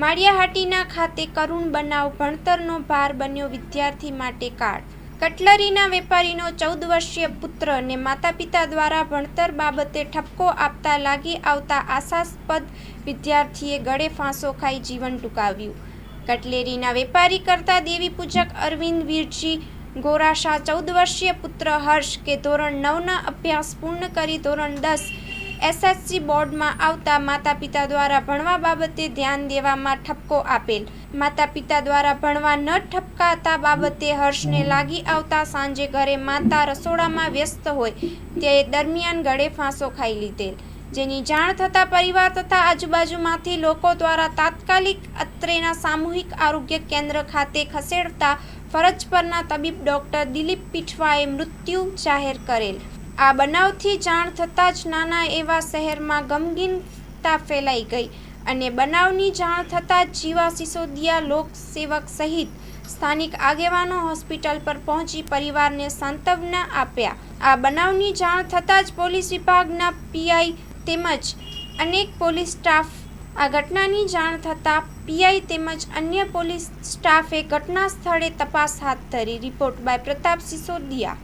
માળિયાહાટીના ખાતે કરુણ બનાવ ભણતરનો ભાર બન્યો વિદ્યાર્થી માટે કાળ. કટલરીના વેપારીનો ચૌદ વર્ષીય પુત્ર અને માતાપિતા દ્વારા ભણતર બાબતે ઠપકો આપતા લાગી આવતા આશાસ્પદ વિદ્યાર્થીએ ગળે ફાંસો ખાઈ જીવન ટૂંકાવ્યું. કટલેરીના વેપારી કરતા દેવી પૂજક અરવિંદ વીરજી ગોરાશા ચૌદ વર્ષીય પુત્ર હર્ષ કે ધોરણ નવના અભ્યાસ પૂર્ણ કરી ધોરણ દસ એસએસસી બોર્ડમાં આવતા માતા પિતા દ્વારા ભણવા બાબતે ધ્યાન દેવામાં ઠપકો આપેલ. માતા પિતા દ્વારા ભણવા ન ઠપકાતા બાબતે હર્ષને લાગી આવતા સાંજે ઘરે માતા રસોડામાં વ્યસ્ત હોય તે દરમિયાન ગળે ફાંસો ખાઈ લીધેલ. જેની જાણ થતાં પરિવાર તથા આજુબાજુમાંથી લોકો દ્વારા તાત્કાલિક અત્રેના સામૂહિક આરોગ્ય કેન્દ્ર ખાતે ખસેડતા ફરજ પરના તબીબ ડોક્ટર દિલીપ પીઠવાએ મૃત્યુ જાહેર કરેલ. આ બનાવથી જાણ થતાં જ નાના એવા શહેરમાં ગમગીનતા ફેલાઈ ગઈ અને બનાવની જાણ થતાં જ જીવા સિસોદિયા લોકસેવક સહિત સ્થાનિક આગેવાનો હોસ્પિટલ પર પહોંચી પરિવારને સાંત્વના આપ્યા. આ બનાવની જાણ થતાં જ પોલીસ વિભાગના પીઆઈ તેમજ અનેક પોલીસ સ્ટાફ આ ઘટનાની જાણ થતાં પીઆઈ તેમજ અન્ય પોલીસ સ્ટાફે ઘટના સ્થળે તપાસ હાથ ધરી. Report by Pratap Sisodiya.